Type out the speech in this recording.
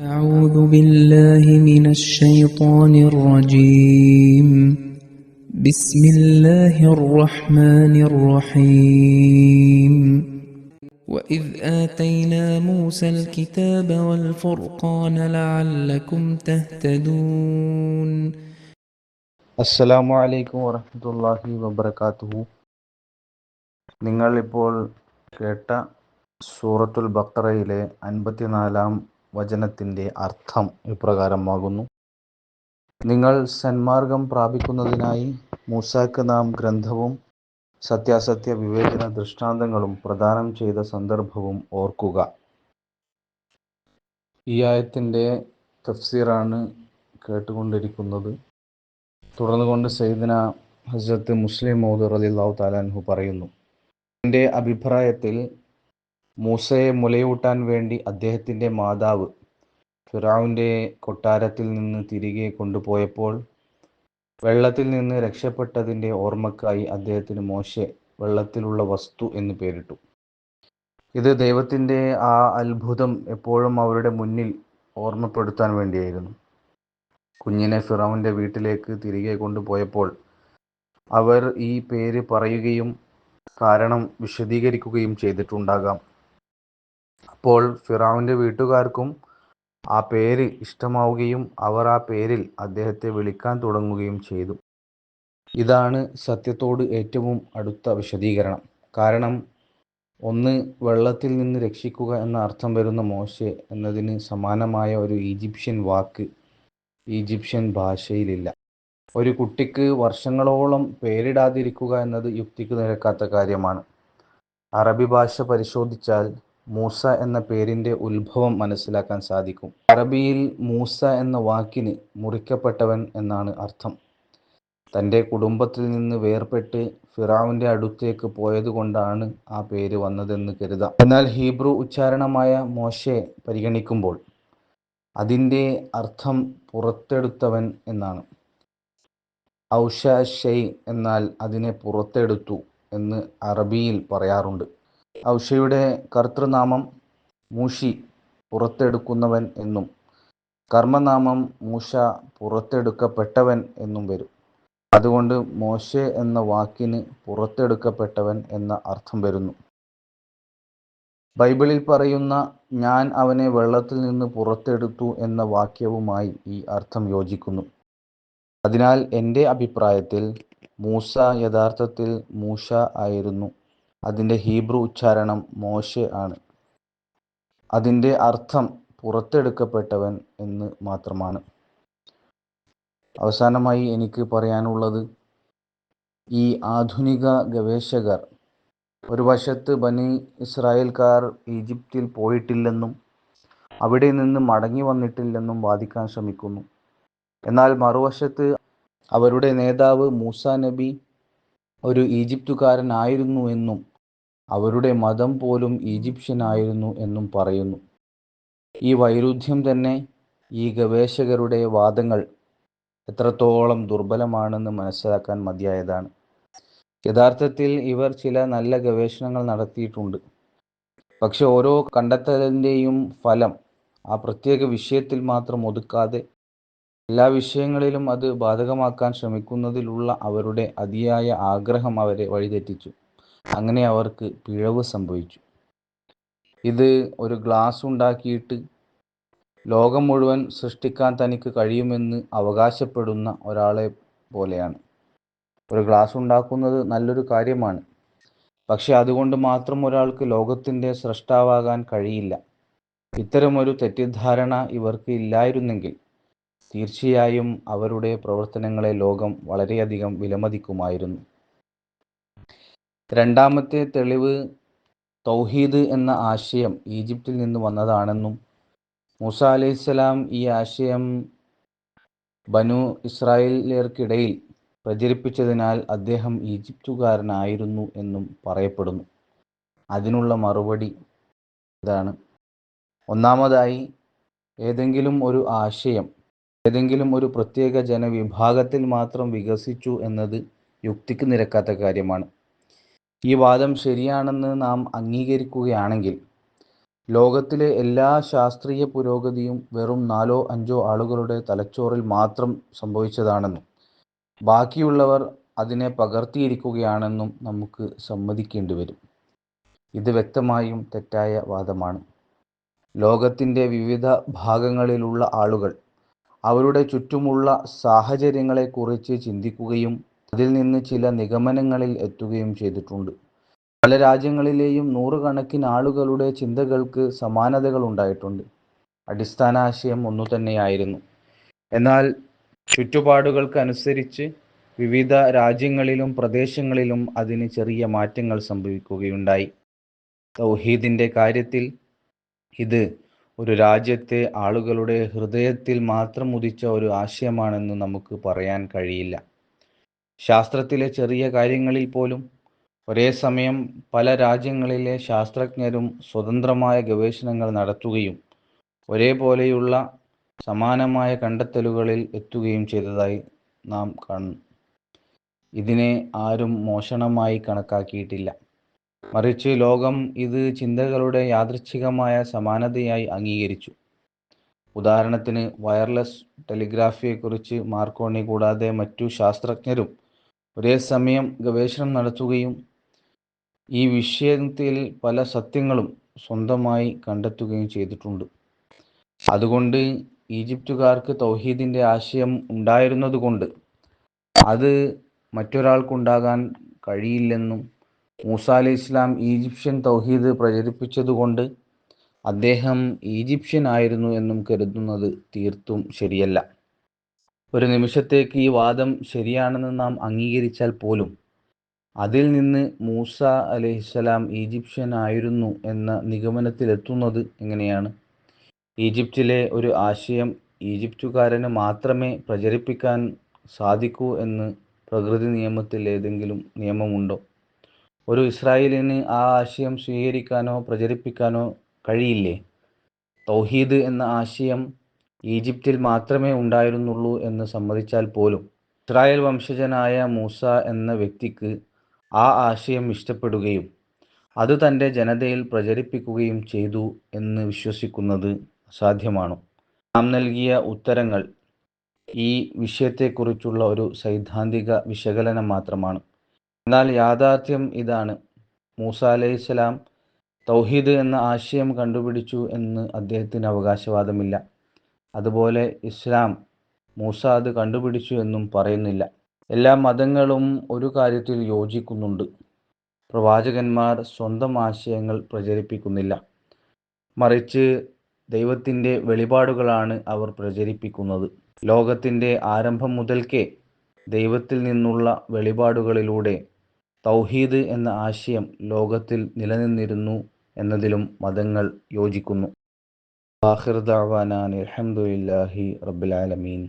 أعوذ بالله من الشيطان الرجيم بسم الله الرحمن الرحيم وإذ آتينا موسى الكتاب والفرقان لعلكم تهتدون അസ്സലാമു അലൈക്കും വറഹ്മത്തുള്ളാഹി വബറകാതുഹു നിങ്ങൾ ഇപ്പോൾ കേട്ട സൂറത്തുൽ ബഖറയിലെ അൻപത്തിനാലാം വചനത്തിന്റെ അർത്ഥം ഇപ്രകാരമാകുന്നു. നിങ്ങൾ സന്മാർഗം പ്രാപിക്കുന്നതിനായി മൂസാക്ക് നാം ഗ്രന്ഥവും സത്യാസത്യ വിവേചന ദൃഷ്ടാന്തങ്ങളും പ്രദാനം ചെയ്ത സന്ദർഭവും ഓർക്കുക. ഈ ആയത്തിന്റെ തഫ്സീറാണ് കേട്ടുകൊണ്ടിരിക്കുന്നത്. തുടർന്നുകൊണ്ട് സയ്യിദന ഹസരത്ത് മുസ്ലിം മൗദർ അലി അള്ളാഹു താലാൻഹു പറയുന്നു. എന്റെ അഭിപ്രായത്തിൽ മൂസയെ മുലയൂട്ടാൻ വേണ്ടി അദ്ദേഹത്തിന്റെ മാതാവ് ഫിറാവിന്റെ കൊട്ടാരത്തിൽ നിന്ന് തിരികെ കൊണ്ടുപോയപ്പോൾ വെള്ളത്തിൽ നിന്ന് രക്ഷപ്പെട്ടതിന്റെ ഓർമ്മക്കായി അദ്ദേഹത്തിന് മോശെ വെള്ളത്തിലുള്ള വസ്തു എന്ന് പേരിട്ടു. ഇത് ദൈവത്തിന്റെ ആ അത്ഭുതം എപ്പോഴും അവരുടെ മുന്നിൽ ഓർമ്മപ്പെടുത്താൻ വേണ്ടിയായിരുന്നു. കുഞ്ഞിനെ ഫിറോവിന്റെ വീട്ടിലേക്ക് തിരികെ കൊണ്ടുപോയപ്പോൾ അവർ ഈ പേര് പറയുകയും കാരണം വിശദീകരിക്കുകയും ചെയ്തിട്ടുണ്ടാകാം. അപ്പോൾ ഫിറാവിന്റെ വീട്ടുകാർക്കും ആ പേര് ഇഷ്ടമാവുകയും അവർ ആ പേരിൽ അദ്ദേഹത്തെ വിളിക്കാൻ തുടങ്ങുകയും ചെയ്തു. ഇതാണ് സത്യത്തോട് ഏറ്റവും അടുത്ത വിശദീകരണം. കാരണം ഒന്ന് വെള്ളത്തിൽ നിന്ന് രക്ഷിക്കുക എന്ന അർത്ഥം വരുന്ന മോശെ എന്നതിന് സമാനമായ ഒരു ഈജിപ്ഷ്യൻ വാക്ക് ഈജിപ്ഷ്യൻ ഭാഷയിലില്ല. ഒരു കുട്ടിക്ക് വർഷങ്ങളോളം പേരിടാതിരിക്കുക എന്നത് യുക്തിക്ക് നിരക്കാത്ത കാര്യമാണ്. അറബി ഭാഷ പരിശോധിച്ചാൽ മൂസ എന്ന പേരിന്റെ ഉത്ഭവം മനസ്സിലാക്കാൻ സാധിക്കും. അറബിയിൽ മൂസ എന്ന വാക്കിന് മുറിക്കപ്പെട്ടവൻ എന്നാണ് അർത്ഥം. തന്റെ കുടുംബത്തിൽ നിന്ന് വേർപെട്ട് ഫിറാവിന്റെ അടുത്തേക്ക് പോയതുകൊണ്ടാണ് ആ പേര് വന്നതെന്ന് കരുതാം. എന്നാൽ ഹീബ്രു ഉച്ചാരണമായ മോശെ പരിഗണിക്കുമ്പോൾ അതിന്റെ അർത്ഥം പുറത്തെടുത്തവൻ എന്നാണ്. ഔഷ ഷെയ് എന്നാൽ അതിനെ പുറത്തെടുത്തു എന്ന് അറബിയിൽ പറയാറുണ്ട്. ഔഷയുടെ കർത്തൃനാമം മൂഷി പുറത്തെടുക്കുന്നവൻ എന്നും കർമ്മനാമം മൂഷ പുറത്തെടുക്കപ്പെട്ടവൻ എന്നും വരും. അതുകൊണ്ട് മോശെ എന്ന വാക്കിന് പുറത്തെടുക്കപ്പെട്ടവൻ എന്ന അർത്ഥം വരുന്നു. ബൈബിളിൽ പറയുന്ന ഞാൻ അവനെ വെള്ളത്തിൽ നിന്ന് പുറത്തെടുത്തു എന്ന വാക്യവുമായി ഈ അർത്ഥം യോജിക്കുന്നു. അതിനാൽ എന്റെ അഭിപ്രായത്തിൽ മൂസ യഥാർത്ഥത്തിൽ മൂഷ ആയിരുന്നു. അതിന്റെ ഹീബ്രു ഉച്ചാരണം മോശെ ആണ്. അതിന്റെ അർത്ഥം പുറത്തെടുക്കപ്പെട്ടവൻ എന്ന് മാത്രമാണ്. അവസാനമായി എനിക്ക് പറയാനുള്ളത് ഈ ആധുനിക ഗവേഷകർ ഒരു വശത്ത് ബനി ഇസ്രായേൽക്കാർ ഈജിപ്തിൽ പോയിട്ടില്ലെന്നും അവിടെ നിന്ന് മടങ്ങി വന്നിട്ടില്ലെന്നും വാദിക്കാൻ ശ്രമിക്കുന്നു. എന്നാൽ മറുവശത്ത് അവരുടെ നേതാവ് മൂസ നബി ഒരു ഈജിപ്തുകാരനായിരുന്നു എന്നും അവരുടെ മതം പോലും ഈജിപ്ഷ്യനായിരുന്നു എന്നും പറയുന്നു. ഈ വൈരുദ്ധ്യം തന്നെ ഈ ഗവേഷകരുടെ വാദങ്ങൾ എത്രത്തോളം ദുർബലമാണെന്ന് മനസ്സിലാക്കാൻ മതിയായതാണ്. യഥാർത്ഥത്തിൽ ഇവർ ചില നല്ല ഗവേഷണങ്ങൾ നടത്തിയിട്ടുണ്ട്. പക്ഷെ ഓരോ കണ്ടെത്തലിന്റെയും ഫലം ആ പ്രത്യേക വിഷയത്തിൽ മാത്രം ഒതുക്കാതെ എല്ലാ വിഷയങ്ങളിലും അത് ബാധകമാക്കാൻ ശ്രമിക്കുന്നതിലുള്ള അവരുടെ അതിയായ ആഗ്രഹം അവരെ വഴിതെറ്റിച്ചു. അങ്ങനെ അവർക്ക് പിഴവ് സംഭവിച്ചു. ഇത് ഒരു ഗ്ലാസ് ഉണ്ടാക്കിയിട്ട് ലോകം മുഴുവൻ സൃഷ്ടിക്കാൻ തനിക്ക് കഴിയുമെന്ന് അവകാശപ്പെടുന്ന ഒരാളെ പോലെയാണ്. ഒരു ഗ്ലാസ് ഉണ്ടാക്കുന്നത് നല്ലൊരു കാര്യമാണ്. പക്ഷെ അതുകൊണ്ട് മാത്രം ഒരാൾക്ക് ലോകത്തിന്റെ സൃഷ്ടാവാകാൻ കഴിയില്ല. ഇത്തരമൊരു തെറ്റിദ്ധാരണ ഇവർക്ക് ഇല്ലായിരുന്നെങ്കിൽ തീർച്ചയായും അവരുടെ പ്രവർത്തനങ്ങളെ ലോകം വളരെയധികം വിലമതിക്കുമായിരുന്നു. രണ്ടാമത്തെ തെളിവ് തൗഹീദ് എന്ന ആശയം ഈജിപ്തിൽ നിന്ന് വന്നതാണെന്നും മൂസ അലൈഹിസ്സലാം ഈ ആശയം ബനു ഇസ്രായേലിയർക്കിടയിൽ പ്രചരിപ്പിച്ചതിനാൽ അദ്ദേഹം ഈജിപ്തുകാരനായിരുന്നു എന്നും പറയപ്പെടുന്നു. അതിനുള്ള മറുപടി ഇതാണ്. ഒന്നാമതായി ഏതെങ്കിലും ഒരു ആശയം ഏതെങ്കിലും ഒരു പ്രത്യേക ജനവിഭാഗത്തിൽ മാത്രം വികസിച്ചു എന്നത് യുക്തിക്ക് നിരക്കാത്ത കാര്യമാണ്. ഈ വാദം ശരിയാണെന്ന് നാം അംഗീകരിക്കുകയാണെങ്കിൽ ലോകത്തിലെ എല്ലാ ശാസ്ത്രീയ പുരോഗതിയും വെറും നാലോ അഞ്ചോ ആളുകളുടെ തലച്ചോറിൽ മാത്രം സംഭവിച്ചതാണെന്നും ബാക്കിയുള്ളവർ അതിനെ പകർത്തിയിരിക്കുകയാണെന്നും നമുക്ക് സമ്മതിക്കേണ്ടി വരും. ഇത് വ്യക്തമായും തെറ്റായ വാദമാണ്. ലോകത്തിന്റെ വിവിധ ഭാഗങ്ങളിലുള്ള ആളുകൾ അവരുടെ ചുറ്റുമുള്ള സാഹചര്യങ്ങളെക്കുറിച്ച് ചിന്തിക്കുകയും അതിൽ നിന്ന് ചില നിഗമനങ്ങളിൽ എത്തുകയും ചെയ്തിട്ടുണ്ട്. പല രാജ്യങ്ങളിലെയും നൂറുകണക്കിന് ആളുകളുടെ ചിന്തകൾക്ക് സമാനതകൾ ഉണ്ടായിട്ടുണ്ട്. അടിസ്ഥാന ആശയം ഒന്നു തന്നെയായിരുന്നു എന്നാൽ ചുറ്റുപാടുകൾക്കനുസരിച്ച് വിവിധ രാജ്യങ്ങളിലും പ്രദേശങ്ങളിലും അതിന് ചെറിയ മാറ്റങ്ങൾ സംഭവിക്കുകയുണ്ടായി. തൗഹീദിന്റെ കാര്യത്തിൽ ഇത് ഒരു രാജ്യത്തെ ആളുകളുടെ ഹൃദയത്തിൽ മാത്രം ഉദിച്ച ഒരു ആശയമാണെന്ന് നമുക്ക് പറയാൻ കഴിയില്ല. ശാസ്ത്രത്തിലെ ചെറിയ കാര്യങ്ങളിൽ പോലും ഒരേ സമയം പല രാജ്യങ്ങളിലെ ശാസ്ത്രജ്ഞരും സ്വതന്ത്രമായ ഗവേഷണങ്ങൾ നടത്തുകയും ഒരേപോലെയുള്ള സമാനമായ കണ്ടെത്തലുകളിൽ എത്തുകയും ചെയ്തതായി നാം കാണുന്നു. ഇതിനെ ആരും മോഷണമായി കണക്കാക്കിയിട്ടില്ല. മറിച്ച് ലോകം ഇത് ചിന്തകളുടെ യാദൃച്ഛികമായ സമാനതയായി അംഗീകരിച്ചു. ഉദാഹരണത്തിന് വയർലെസ് ടെലിഗ്രാഫിയെക്കുറിച്ച് മാർക്കോണി കൂടാതെ മറ്റു ശാസ്ത്രജ്ഞരും ഒരേ സമയം ഗവേഷണം നടത്തുകയും ഈ വിഷയത്തിൽ പല സത്യങ്ങളും സ്വന്തമായി കണ്ടെത്തുകയും ചെയ്തിട്ടുണ്ട്. അതുകൊണ്ട് ഈജിപ്തുകാർക്ക് തൗഹീദിന്റെ ആശയം ഉണ്ടായിരുന്നതുകൊണ്ട് അത് മറ്റൊരാൾക്കുണ്ടാകാൻ കഴിയില്ലെന്നും മൂസ അലി ഇസ്ലാം ഈജിപ്ഷ്യൻ തൗഹീദ് പ്രചരിപ്പിച്ചതുകൊണ്ട് അദ്ദേഹം ഈജിപ്ഷ്യൻ ആയിരുന്നു എന്നും കരുതുന്നത് തീർത്തും ശരിയല്ല. ഒരു നിമിഷത്തേക്ക് ഈ വാദം ശരിയാണെന്ന് നാം അംഗീകരിച്ചാൽ പോലും അതിൽ നിന്ന് മൂസ അലൈഹിസ്സലാം ഈജിപ്ഷ്യൻ ആയിരുന്നു എന്ന നിഗമനത്തിലെത്തുന്നത് എങ്ങനെയാണ്? ഈജിപ്തിലെ ഒരു ആശയം ഈജിപ്തുകാരന് മാത്രമേ പ്രചരിപ്പിക്കാൻ സാധിക്കൂ എന്ന് പ്രകൃതി നിയമത്തിൽ ഏതെങ്കിലും നിയമമുണ്ടോ? ഒരു ഇസ്രായേലിന് ആ ആശയം സ്വീകരിക്കാനോ പ്രചരിപ്പിക്കാനോ കഴിയില്ലേ? തൗഹീദ് എന്ന ആശയം ഈജിപ്തിൽ മാത്രമേ ഉണ്ടായിരുന്നുള്ളൂ എന്ന് സമ്മതിച്ചാൽ പോലും ഇസ്രായേൽ വംശജനായ മൂസ എന്ന വ്യക്തിക്ക് ആ ആശയം ഇഷ്ടപ്പെടുകയും അത് തന്റെ ജനതയിൽ പ്രചരിപ്പിക്കുകയും ചെയ്തു എന്ന് വിശ്വസിക്കുന്നത് അസാധ്യമാണോ. നാം നൽകിയ ഉത്തരങ്ങൾ ഈ വിഷയത്തെക്കുറിച്ചുള്ള ഒരു സൈദ്ധാന്തിക വിശകലനം മാത്രമാണ്. എന്നാൽ യാഥാർത്ഥ്യം ഇതാണ്. മൂസ അലൈഹിസ്സലാം തൗഹീദ് എന്ന ആശയം കണ്ടുപിടിച്ചു എന്ന് അദ്ദേഹത്തിന് അവകാശവാദമില്ല. അതുപോലെ ഇസ്ലാം മൂസ അത് കണ്ടുപിടിച്ചു എന്നും പറയുന്നില്ല. എല്ലാ മതങ്ങളും ഒരു കാര്യത്തിൽ യോജിക്കുന്നുണ്ട്. പ്രവാചകന്മാർ സ്വന്തം ആശയങ്ങൾ പ്രചരിപ്പിക്കുന്നില്ല. മറിച്ച് ദൈവത്തിന്റെ വെളിപാടുകളാണ് അവർ പ്രചരിപ്പിക്കുന്നത്. ലോകത്തിന്റെ ആരംഭം മുതൽക്കേ ദൈവത്തിൽ നിന്നുള്ള വെളിപാടുകളിലൂടെ തൗഹീദ് എന്ന ആശയം ലോകത്തിൽ നിലനിന്നിരുന്നു എന്നതിലും മതങ്ങൾ യോജിക്കുന്നു. ആഹിർ ദഅവാന അൽഹംദുലില്ലാഹി റബ്ബിൽ ആലമീൻ.